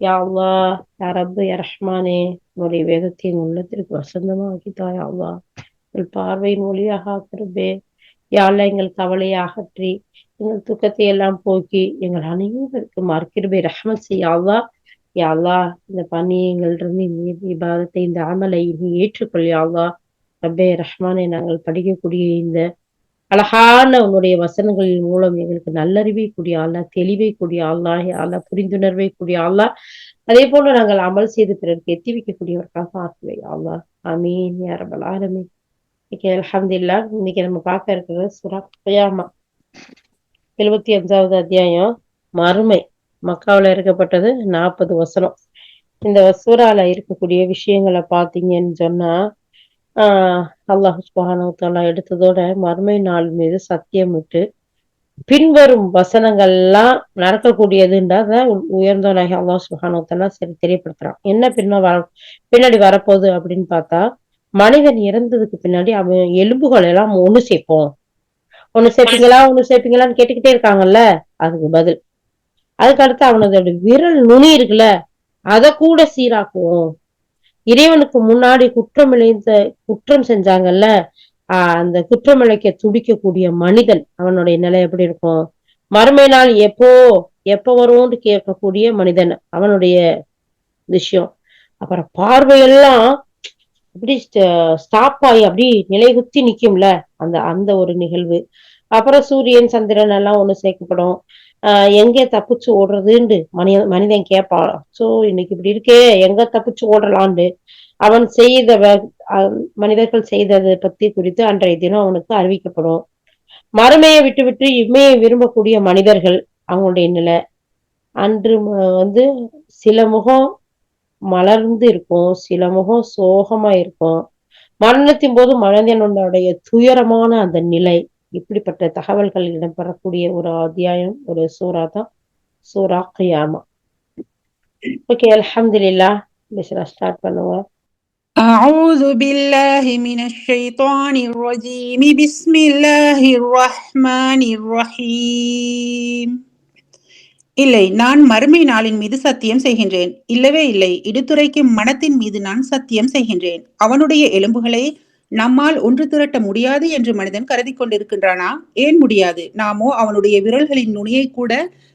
யா அல்லா யா ரப்பு யா ரஹ்மானே உன்னுடைய வேதத்தின் உள்ளத்திற்கு வசந்தமாகிதா யா அல்லா எங்கள் பார்வையின் ஒளியாக ஆக்கிறப்பே யாழ்ல எங்கள் கவலையை அகற்றி எங்கள் துக்கத்தை எல்லாம் போக்கி எங்கள் அனைவருக்கு மறுக்கிறபே ரஹ்மத் செய்யாவா யாழ்லா இந்த பணியங்களிலிருந்து இந்த விவாதத்தை இந்த அமலை நீ ஏற்றுக்கொள் ரப்பே ரஹ்மானை நாங்கள் படிக்கக்கூடிய இந்த அழகான உன்னுடைய வசனங்களின் மூலம் எங்களுக்கு நல்லறிவை கூடிய ஆளா தெளிவை கூடிய ஆளா ஆளா புரிந்துணர்வை கூடிய ஆளா அதே போல நாங்கள் அமல் செய்து பிறருக்கு எத்தி வைக்கக்கூடியவர்களாக ஆக்குவை ஆளா அமீன் யாரபல் ஆரமி இன்னைக்கு அலமதுல்லா இன்னைக்கு நம்ம பார்க்க இருக்கிறது சுரா பயாமா எழுபத்தி அஞ்சாவது அத்தியாயம். மறுமை. மக்காவில் இருக்கப்பட்டது நாற்பது வசனம். இந்த சூறால இருக்கக்கூடிய விஷயங்களை பார்த்தீங்கன்னு சொன்னா அல்லாஹு சுபானவத்தாலா எடுத்ததோட மறுமை நாள் மீது சத்தியமிட்டு பின்வரும் வசனங்கள்லாம் நடக்கக்கூடியதுன்றத உயர்ந்தவனாகி அல்லாஹ் சுபானவத்தாலா சரி தெரியப்படுத்துறான். என்ன பின்ன வர பின்னாடி வரப்போகுது அப்படின்னு பார்த்தா மனிதன் இறந்ததுக்கு பின்னாடி அவன் எலும்புகள் எல்லாம் ஒண்ணு சேர்ப்போம். ஒண்ணு சேர்ப்பீங்களா ஒண்ணு சேர்ப்பீங்களான்னு கேட்டுக்கிட்டே இருக்காங்கல்ல அதுக்கு பதில். அதுக்கு அடுத்து அவனது விரல் நுனி இருக்குல்ல அதை கூட சீராக்குவோம். இறைவனுக்கு முன்னாடி குற்றம் இழைந்த குற்றம் செஞ்சாங்கல்ல ஆஹ் அந்த குற்றமிழைக்க துடிக்கக்கூடிய மனிதன் அவனுடைய நிலை எப்படி இருக்கும்? மறுமை நாள் எப்போ எப்ப வரும்னு கேட்கக்கூடிய மனிதன் அவனுடைய விஷயம். அப்புறம் பார்வையெல்லாம் அப்படி ஸ்டாப் ஆகி அப்படி நிலைகுத்தி நிக்கும்ல அந்த அந்த ஒரு நிகழ்வு. அப்புறம் சூரியன் சந்திரன் எல்லாம் ஒண்ணு சேர்க்கப்படும். எங்கே தப்பிச்சு ஓடுறதுன்னு மனித மனிதன் கேட்பான் சோ இன்னைக்கு இப்படி இருக்கே எங்க தப்பிச்சு ஓடலான்னு அவன் செய்த மனிதர்கள் செய்ததை பத்தி குறித்து அன்றைய தினம் அவனுக்கு அறிவிக்கப்படும். மறுமையை விட்டு விட்டு இம்மையை விரும்பக்கூடிய மனிதர்கள் அவங்களுடைய நிலை. அன்று வந்து சில முகம் மலர்ந்து இருக்கும் சில முகம் சோகமா இருக்கும் மரணத்தின் போது மனிதனுடைய துயரமான அந்த நிலை. இப்படிப்பட்ட தகவல்கள் இடம்பெறக்கூடிய ஒரு அத்தியாயம் ஒரு சூறா தான் சூரா கியாமா ஓகே அலமதுல்லா பிஸ்ரா ஸ்டார்ட் பண்ணுவோம் أعوذ بالله من الشيطان الرجيم بسم الله الرحمن الرحيم இல்லை நான் மறுமை நாளின் மீது சத்தியம் செய்கின்றேன் இல்லவே இல்லை இடுத்துரைக்கும் மனத்தின் மீது நான் சத்தியம் செய்கின்றேன் அவனுடைய எலும்புகளை நம்மால் ஒன்று திரட்ட முடியாது என்று மனிதன் கருதி கொண்டிருக்கின்றானா? ஏன் முடியாது? நாமோ அவனுடைய விரல்களின் நுனியை கூட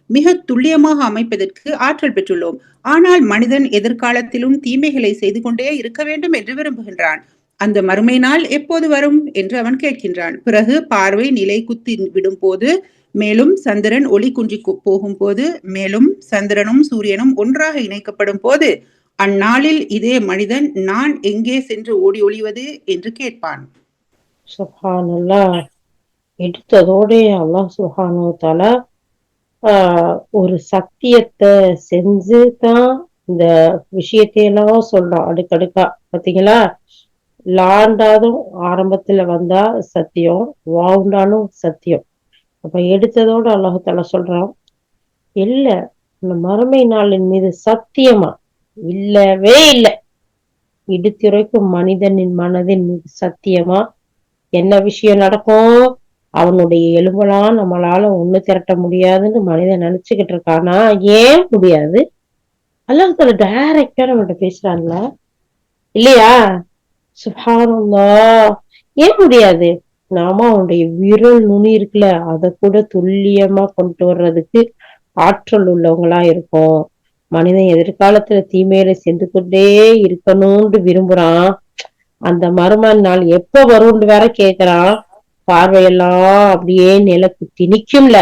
மிக துல்லியமாக அமைப்பதற்கு ஆற்றல் பெற்றுள்ளோம். ஆனால் மனிதன் எதிர்காலத்திலும் தீமைகளை செய்து கொண்டே இருக்க வேண்டும் என்று விரும்புகின்றான். அந்த மறுமை நாள் எப்போது வரும்? என்று அவன் கேட்கின்றான். பிறகு பார்வை நிலை குத்தி விடும் போது மேலும் சந்திரன் ஒளி குன்றி போகும் போது மேலும் சந்திரனும் சூரியனும் ஒன்றாக இணைக்கப்படும் போது அந்நாளில் இதே மனிதன் நான் எங்கே சென்று ஓடி ஒளிவது என்று கேட்பான். எடுத்ததோட அல்லாஹ் சுஹானோ தலா ஒரு சத்தியத்தை செஞ்சு தான் இந்த விஷயத்தையெல்லாம் சொல்றான் அடுக்கடுக்கா பாத்தீங்களா? லாண்டாதும் ஆரம்பத்துல வந்தா சத்தியம் வாவுண்டாலும் சத்தியம். அப்ப எடுத்ததோட அல்லாஹால சொல்றான் இல்ல இந்த மறுமை நாளின் மீது சத்தியமா? இல்லவே இல்லை. இடுத்துரைக்கும் மனிதனின் மனதின் சத்தியமா? என்ன விஷயம் நடக்கும்? அவனுடைய எலும்பெல்லாம் நம்மளால ஒண்ணு திரட்ட முடியாதுன்னு மனிதன் நினைச்சுக்கிட்டு இருக்கானா? ஏன் முடியாது? அல்லாஹால டைரக்டா நம்மகிட்ட பேசுறான்ல. இல்லையா? சுபானந்தா ஏன் முடியாது? நாம அவனுடைய விரல் நுனி இருக்குல்ல அதை கூட துல்லியமா கொண்டு வர்றதுக்கு ஆற்றல் உள்ளவங்களா இருக்கும். மனிதன் எதிர்காலத்துல தீமையில சென்று கொண்டே இருக்கணும்னு விரும்புறான். அந்த மருமன் நாள் எப்ப வரும்னு வேற கேக்குறான். பார்வையெல்லாம் அப்படியே நிலக்கு திணிக்கும்ல.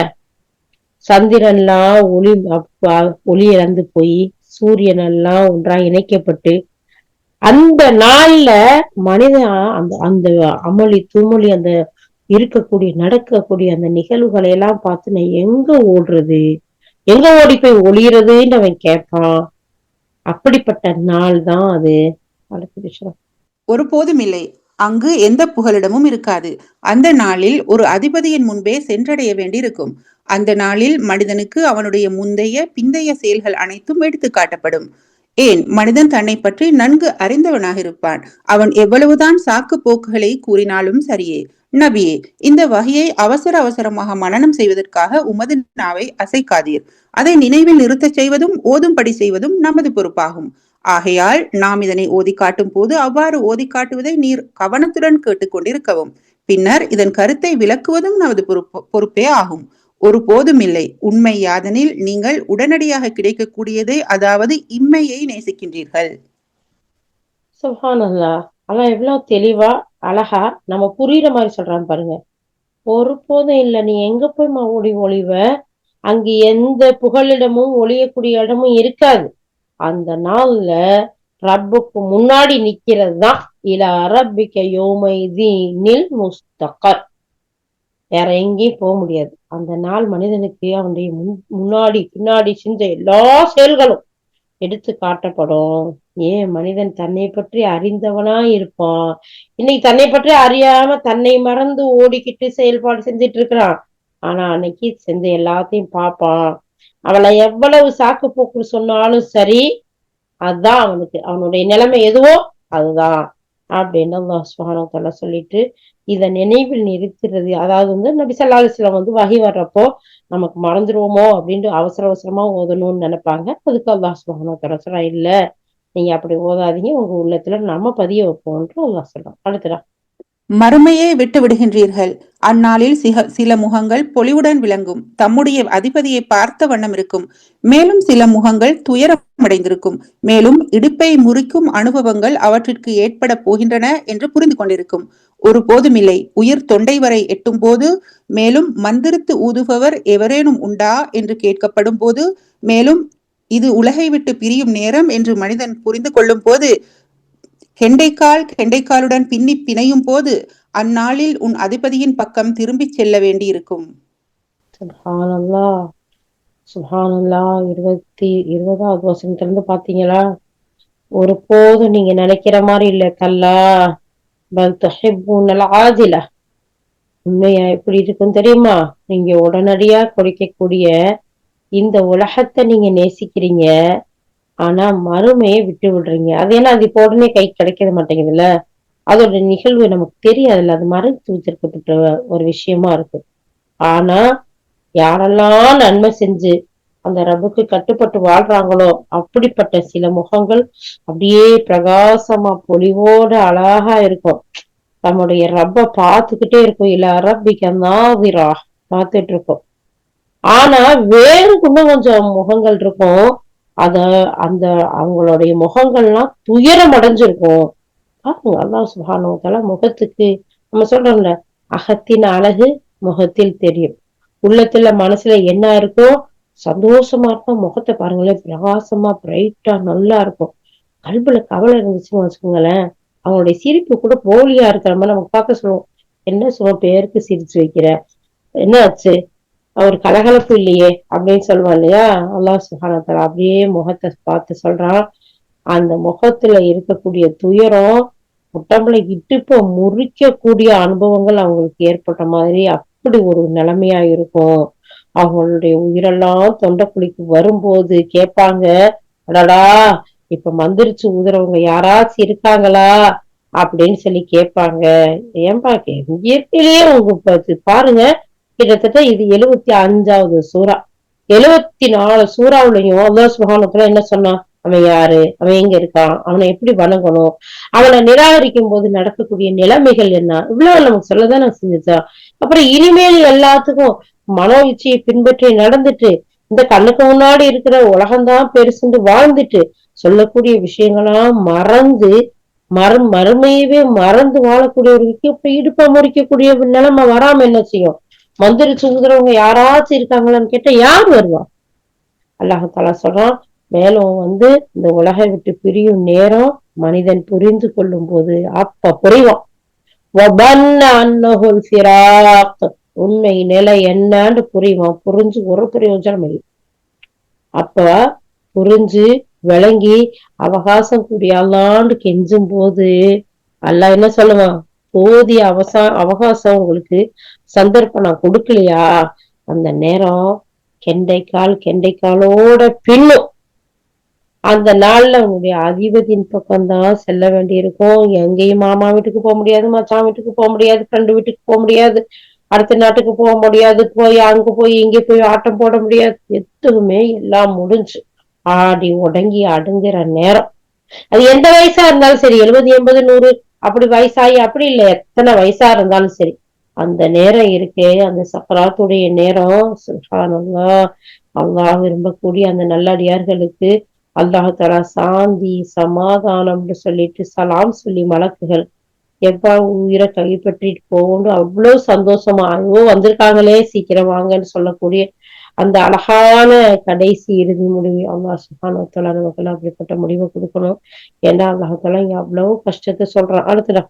சந்திரன்லாம் ஒளி ஒளி இறந்து போய் சூரியன் எல்லாம் ஒன்றா இணைக்கப்பட்டு அந்த நாள்ல மனிதன் அந்த அந்த அமளி துமொழி அந்த இருக்கக்கூடிய நடக்கக்கூடிய அந்த நிகழ்வுகளை எல்லாம் பார்த்து நான் எங்க ஓடுறது? எங்க ஓடி போய் ஒளியறதுன்னு அவன் கேட்பான். அப்படிப்பட்ட நாள் தான் அது. அடுத்த ஒருபோதும் இல்லை. அங்கு எந்த புகலிடமும் இருக்காது. அந்த நாளில் ஒரு அதிபதியின் முன்பே சென்றடைய வேண்டியிருக்கும். அந்த நாளில் மனிதனுக்கு அவனுடைய முந்தைய பிந்தைய செயல்கள் அனைத்தும் எடுத்து காட்டப்படும். ஏன்? மனிதன் தன்னை பற்றி நன்கு அறிந்தவனாக இருப்பான். அவன் எவ்வளவுதான் சாக்கு போக்குகளை கூறினாலும் சரியே. நபியே இந்த வகையை அவசர அவசரமாக மனனம் செய்வதற்காக உமது நாவை அசைக்காதீர். அதை நினைவில் நிறுத்தச் செய்வதும் ஓதும்படி செய்வதும் நமது பொறுப்பாகும். ஆகையால் நாம் இதனை ஓதி காட்டும் போது அவ்வாறு ஓதி காட்டுவதை நீர் கவனத்துடன் கேட்டுக்கொண்டிருக்கவும் பின்னர் இதன் கருத்தை விளக்குவதும் நமது பொறுப்பு பொறுப்பே ஆகும். ஒரு போதும் இல்லை. உண்மை யாதனில் நீங்கள் உடனடியாக கிடைக்கக்கூடியதை அதாவது இம்மையை நேசிக்கின்றீர்கள். சுஹானல்லா. அவன் எவ்வளவு தெளிவா அழகா நம்ம புரியுற மாதிரி சொல்றான் பாருங்க. ஒருபோதும் இல்ல நீ எங்க போய் மா ஓடி ஒளிவ? அங்கு எந்த புகலிடமும் ஒளியக்கூடிய இடமும் இருக்காது. அந்த நாள்ல ரப்புக்கு முன்னாடி நிக்கிறது தான் இல அரபிக்க யோமைதீனில் முஸ்தகர். வேற எங்கேயும் போக முடியாது. அந்த நாள் மனிதனுக்கு அவனுடைய முன் முன்னாடி பின்னாடி செஞ்ச எல்லா செயல்களும் எடுத்து காட்டப்படும். ஏன் மனிதன் தன்னை பற்றி அறிந்தவனா இருப்பான் இன்னைக்கு தன்னை பற்றி அறியாம தன்னை மறந்து ஓடிக்கிட்டு செயல்பாடு செஞ்சிட்டு இருக்கிறான் ஆனா அன்னைக்கு செஞ்ச எல்லாத்தையும் பார்ப்பான். அவளை எவ்வளவு சாக்கு போக்கு சொன்னாலும் சரி அதுதான் அவனுக்கு அவனுடைய நிலைமை எதுவோ அதுதான் அப்படின்னு அல்லாஹ் சுப்ஹானஹு சொல்லிட்டு இதை நினைவில் நிறுத்துறது. அதாவது வந்து நபி ஸல்லல்லாஹு வந்து வகி வர்றப்போ நமக்கு மறந்துருவோமோ அப்படின்ட்டு அவசர அவசரமா ஓதணும்னு நினைப்பாங்க. அதுக்கு அல்லாஹ் சுப்ஹானஹு வ இல்லை இல்ல நீங்க அப்படி ஓதாதீங்க. உங்க உள்ளத்துல நம்ம பதிய வைப்போம்ன்ற அல்லாஹ் சொல்றான். அடுத்ததா? மறுமையை விட்டு விடுகின்றீர்கள். அந்நாளில் சிக சில முகங்கள் பொலிவுடன் விளங்கும். தம்முடைய அதிபதியை பார்த்த வண்ணம் இருக்கும். மேலும் சில முகங்கள் துயரமடைந்திருக்கும். மேலும் இடுப்பை முறிக்கும் அனுபவங்கள் அவற்றிற்கு ஏற்பட போகின்றன என்று புரிந்து கொண்டிருக்கும். ஒரு போதுமில்லை உயிர் தொண்டை வரை எட்டும் போது மேலும் மந்திரித்து ஊதுபவர் எவரேனும் உண்டா என்று கேட்கப்படும் போது மேலும் இது உலகை விட்டு பிரியும் நேரம் என்று மனிதன் புரிந்து கொள்ளும் போது கெண்டைக்கால் கெண்டைக்காலுடன் பின்னி பிணையும் போது அந்நாளில் உன் அதிபதியின் பக்கம் திரும்பி செல்ல வேண்டியிருக்கும் சுப்ஹானல்லா சுப்ஹானல்லா இருபத்தி இருபதாவது வசனத்துல இருந்து பாத்தீங்களா ஒரு போதும் நீங்க நினைக்கிற மாதிரி இல்ல கல்லா பல் துஹிப்பூனல் ஆதில உண்மையா எப்படி இருக்கும் தெரியுமா நீங்க உடனடியா குறைக்கக்கூடிய இந்த உலகத்தை நீங்க நேசிக்கிறீங்க. ஆனா மறுமையை விட்டு விடுறீங்க. அது ஏன்னா அது இப்போ உடனே கை கிடைக்க மாட்டேங்குதுல்ல? அதோட நிகழ்வு நமக்கு தெரியாதுல்ல. அது மறைத்து வச்சிருக்கப்பட்ட ஒரு விஷயமா இருக்கு. ஆனா யாரெல்லாம் நன்மை செஞ்சு அந்த ரப்புக்கு கட்டுப்பட்டு வாழ்றாங்களோ அப்படிப்பட்ட சில முகங்கள் அப்படியே பிரகாசமா பொலிவோட அழகா இருக்கும். நம்முடைய ரப்ப பார்த்துக்கிட்டே இருக்கும். இல்ல அரபிக்கு நாதிரா பார்த்துட்டு இருக்கோம். ஆனா வேறு இன்னும் கொஞ்சம் முகங்கள் இருக்கும். அத அந்த அவங்களுடைய முகங்கள்லாம் துயரம் அடைஞ்சிருக்கும் பாருங்க அல்லாஹ் சுப்ஹானஹு முகத்துக்கு நம்ம சொல்றோம்ல அகத்தின் அழகு முகத்தில் தெரியும். உள்ளத்துல மனசுல என்ன இருக்கோ சந்தோஷமா இருக்கும். முகத்தை பாருங்களேன் பிரகாசமா பிரைட்டா நல்லா இருக்கும். கல்புல கவலை இருந்துச்சுன்னு வச்சுக்கோங்களேன் அவங்களுடைய சிரிப்பு கூட போலியா இருக்கிற மாதிரி நமக்கு பார்க்க சொல்லுவோம். என்ன சொல்லுவோம் பேருக்கு சிரிச்சு வைக்கிற? என்ன ஆச்சு? அவர் கலகலப்பு இல்லையே அப்படின்னு சொல்லுவான் இல்லையா? அல்லா சுப்ஹானஹு அப்படியே முகத்தை பார்த்து சொல்றான். அந்த முகத்துல இருக்கக்கூடிய துயரம் உடம்புல இட்டுப்ப முறிக்கக்கூடிய அனுபவங்கள் அவங்களுக்கு ஏற்பட்ட மாதிரி அப்படி ஒரு நிலைமையா இருக்கும். அவங்களுடைய உயிரெல்லாம் தொண்டைக்குழிக்கு வரும்போது கேட்பாங்க அடடா இப்ப மந்திரிச்சு ஊதுறவங்க யாராச்சும் இருக்காங்களா? அப்படின்னு சொல்லி கேட்பாங்க. ஏன்பா கே இயற்கையிலேயே உங்க பாருங்க கிட்டத்தட்ட இது எழுவத்தி அஞ்சாவது சூறா. எழுவத்தி நாலு சூறாவுலயும் அல்லா சுகானத்துல என்ன சொன்னான்? அவன் யாரு? அவன் எங்க இருக்கான்? அவனை எப்படி வணங்கணும்? அவனை நிராகரிக்கும் போது நடக்கக்கூடிய நிலைமைகள் என்ன? இவ்வளவு நமக்கு சொல்லதான் நான் செஞ்சுச்சான் அப்புறம் இனிமேல் எல்லாத்துக்கும் மனோ இச்சையை பின்பற்றி நடந்துட்டு இந்த கண்ணுக்கு முன்னாடி இருக்கிற உலகம்தான் பெருசுன்னு வாழ்ந்துட்டு சொல்லக்கூடிய விஷயங்களாம் மறந்து மறு மறுமையவே மறந்து வாழக்கூடியவர்களுக்கு இப்ப இடுப்ப முறிக்கக்கூடிய நிலைமை வராம என்ன செய்யும்? மந்திரி சூதுறவங்க யாராச்சும் இருக்காங்களான்னு கேட்டா யார் வருவா? அல்லாஹாலா சொல்றான் மேலும் வந்து இந்த உலகை விட்டு பிரியும் நேரம் மனிதன் புரிந்து கொள்ளும் போது அப்ப புரிவான். உண்மை நிலை என்னன்னு புரியுவான் புரிஞ்சு ஒரு பிரயோஜனம் இல்லை. அப்ப புரிஞ்சு விளங்கி அவகாசம் கூடிய அல்லாண்டு கெஞ்சும் போது அல்ல என்ன சொல்லுவான்? போதிய அவசா அவகாசம் உங்களுக்கு சந்தர்ப்பம் நான் கொடுக்கலையா? அந்த நேரம் கெண்டைக்கால் கெண்டைக்காலோட பின்னும். அந்த நாள்ல உன்னுடைய அதிபதியின் பக்கம்தான் செல்ல வேண்டியிருக்கும். எங்கேயும் மாமா வீட்டுக்கு போக முடியாது மச்சான் வீட்டுக்கு போக முடியாது ஃப்ரெண்டு வீட்டுக்கு போக முடியாது அடுத்த நாட்டுக்கு போக முடியாது போய் அங்க போய் இங்க போய் ஆட்டம் போட முடியாது. எதுவுமே எல்லாம் முடிஞ்சு. ஆடி உடங்கி அடுங்குற நேரம். அது எந்த வயசா இருந்தாலும் சரி எழுபது எண்பது நூறு அப்படி வயசாகி அப்படி இல்லை எத்தனை வயசா இருந்தாலும் சரி. அந்த நேரம் இருக்கே அந்த சக்கராத்துடைய நேரம் சுல்ஹானல்லா அல்லாஹ் விரும்பக்கூடிய அந்த நல்லடியார்களுக்கு அல்லாஹாலா சாந்தி சமாதானம்னு சொல்லிட்டு சலாம் சொல்லி மலக்குகள். எப்ப உயிரை கைப்பற்றிட்டு போகணும். அவ்வளவு சந்தோஷமா ஐயோ வந்திருக்காங்களே சீக்கிரம் வாங்கன்னு சொல்லக்கூடிய அந்த அழகான கடைசி இறுதி முடிவு அல்லா சுஹானத்தலா நமக்கு அப்படிப்பட்ட முடிவை கொடுக்கணும். ஏன்னா அல்லாஹாலா இங்க அவ்வளவு கஷ்டத்தை சொல்றான். அடுத்துடா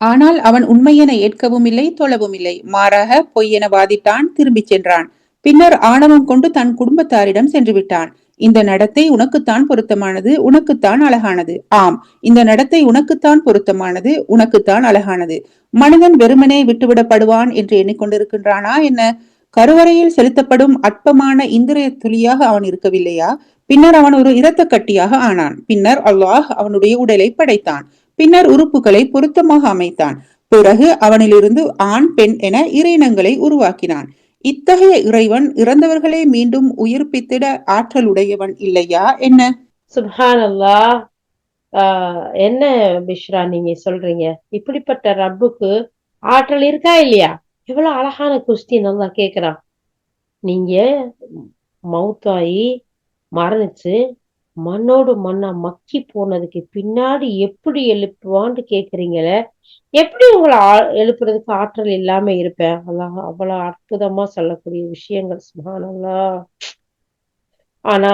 ஆனால் அவன் உண்மையென ஏற்கவும் இல்லை தொழவும் இல்லை. மாறாக பொய்யென வாதிட்டான் திரும்பிச் சென்றான். பின்னர் ஆணவம் கொண்டு தன் குடும்பத்தாரிடம் சென்று விட்டான். இந்த நடத்தை உனக்குத்தான் பொருத்தமானது உனக்குத்தான் அழகானது. ஆம் இந்த நடத்தை உனக்குத்தான் பொருத்தமானது உனக்குத்தான் அழகானது. மனிதன் வெறுமனே விட்டுவிடப்படுவான் என்று எண்ணிக்கொண்டிருக்கின்றானா என்ன? கருவறையில் செலுத்தப்படும் அற்பமான இந்திரிய துளியாக அவன் இருக்கவில்லையா? பின்னர் அவன் ஒரு இரத்த கட்டியாக ஆனான். பின்னர் அல்லாஹ் அவனுடைய உடலை படைத்தான். பின்னர் உறுப்புகளை பொருத்தமாக அமைத்தான். பிறகு அவனிலிருந்து ஆண் பெண் என இறைனங்களை உருவாக்கினான். இத்தகைய இறைவன் இறந்தவர்களை மீண்டும் உயிர்ப்பித்திட ஆற்றலுடையவன் இல்லையா? என்ன? சுஹான் அல்லா என்ன பிஷ்ரா நீங்க சொல்றீங்க? இப்படிப்பட்ட ரப்புக்கு ஆற்றல் இருக்கா இல்லையா? எவ்வளவு அழகான கொஸ்டின் நல்லா கேக்குறான் நீங்க மவுத்தாயி மரணிச்சு மண்ணோடு மண்ணா மக்கி போனதுக்கு பின்னாடி எப்படி எழுப்புவான்னு கேக்குறீங்கள எப்படி உங்களை எழுப்புறதுக்கு ஆற்றல் இல்லாம இருப்பேன்? அல்லாஹ் அவ்வளவு அற்புதமா சொல்லக்கூடிய விஷயங்கள் சுமானங்களா ஆனா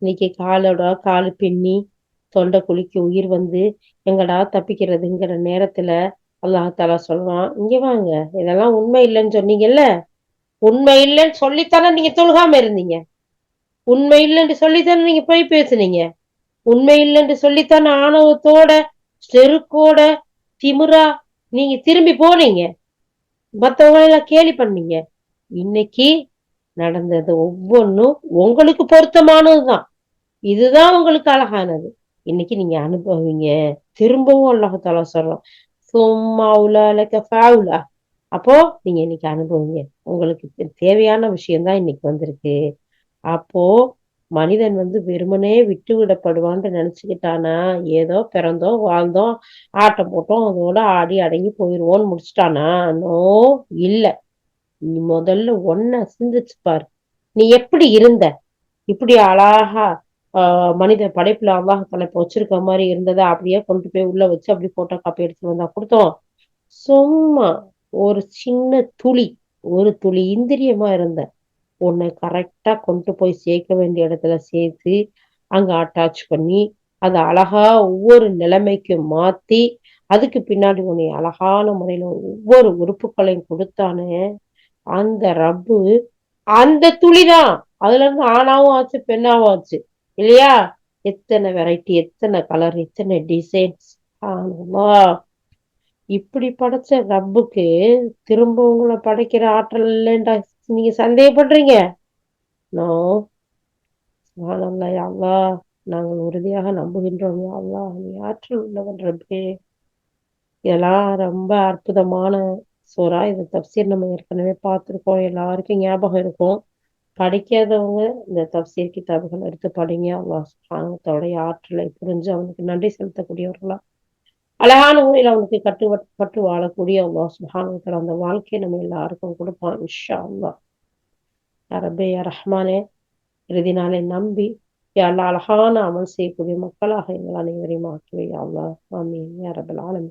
இன்னைக்கு காலோட காலு பின்னி தொண்டை குளிக்க உயிர் வந்து எங்கடா தப்பிக்கிறதுங்கிற நேரத்துல அல்லாஹாலா சொல்லுவான் இங்க வாங்க இதெல்லாம் உண்மை இல்லைன்னு சொன்னீங்கல்ல? உண்மை இல்லைன்னு சொல்லித்தானே நீங்க தொழுகாம இருந்தீங்க? உண்மை இல்லைன்னு சொல்லித்தானே நீங்க போய் பேசுனீங்க? உண்மை இல்லைன்னு சொல்லித்தானே ஆணவத்தோட செருக்கோட திமுறா நீங்க திரும்பி போனீங்க? மத்தவங்க எல்லாம் கேலி பண்ணீங்க. இன்னைக்கு நடந்தது ஒவ்வொன்றும் உங்களுக்கு பொருத்தமானதுதான். இதுதான் உங்களுக்கு அழகானது. இன்னைக்கு நீங்க அனுபவிங்க. திரும்பவும் அல்லாஹால சொல்றோம் சும்மா உலக ஃபவுலா அப்போ நீங்க இன்னைக்கு அனுபவிங்க. உங்களுக்கு தேவையான விஷயம்தான் இன்னைக்கு வந்திருக்கு. அப்போ மனிதன் வந்து வெறுமனே விட்டு விடப்படுவான்னு நினைச்சுக்கிட்டானா? ஏதோ பிறந்தோம் வாழ்ந்தோம் ஆட்டம் போட்டோம் அதோட ஆடி அடங்கி போயிடுவோன்னு முடிச்சிட்டானா? நோ இல்ல. நீ முதல்ல ஒன்ன சிந்திச்சு பாரு. நீ எப்படி இருந்த? இப்படி அழகா மனித படைப்புல அல்லாஹ் தலைப்பு வச்சிருக்க மாதிரி இருந்ததை அப்படியே கொண்டு போய் உள்ள வச்சு அப்படி போட்டோ காப்பி எடுத்துட்டு வந்தா கொடுத்தோம். சும்மா ஒரு சின்ன துளி ஒரு துளி இந்திரியமா இருந்த உன்னை கரெக்டா கொண்டு போய் சேர்க்க வேண்டிய இடத்துல சேர்த்து அங்க அட்டாச் பண்ணி அதை அழகா ஒவ்வொரு நிலைமைக்கும் மாத்தி அதுக்கு பின்னாடி உன்னை அழகான முறையில ஒவ்வொரு உறுப்புகளையும் கொடுத்தானே அந்த ரப்பு அந்த துளிதான். அதுல இருந்து ஆணாவும் ஆச்சு பெண்ணாவும் ஆச்சு. இல்லையா? எத்தனை வெரைட்டி எத்தனை கலர் எத்தனை டிசைன்ஸ் இப்படி படைச்ச ரப்புக்கு திரும்ப உங்களை படைக்கிற ஆற்றல் இல்லைன்றா. நீங்க சந்தேகப்படுறீங்க. நோ அல்லா நாங்கள் உறுதியாக நம்புகின்றோம். அல்லா நீ ஆற்றல் உள்ளவன் ரப்பே இதெல்லாம் ரொம்ப அற்புதமான சோரா இது தப்சீர் நம்ம ஏற்கனவே பார்த்துருக்கோம். எல்லாருக்கும் ஞாபகம் இருக்கும். படிக்காதவங்க இந்த தப்சீர் கிதாபுகள் எடுத்து படிங்க. அல்லாஹ் சுஹானத்தோடைய ஆற்றலை புரிஞ்சு அவனுக்கு நன்றி செலுத்தக்கூடியவர்களா அழகான முறையில் அவனுக்கு கட்டு வாழக்கூடிய அல்லாஹ் சுஹானத்தோட அந்த வாழ்க்கையை நம்ம எல்லாருக்கும் கொடுப்பான் இன்ஷா அல்லா அரபே ரஹ்மானே இறுதி நாளை நம்பி எல்லா அழகான அமல் செய்யக்கூடிய மக்களாக எங்கள் அனைவரையும் ஆக்கிவை அவ்வளோ ஆமீன். அரபல் ஆலமி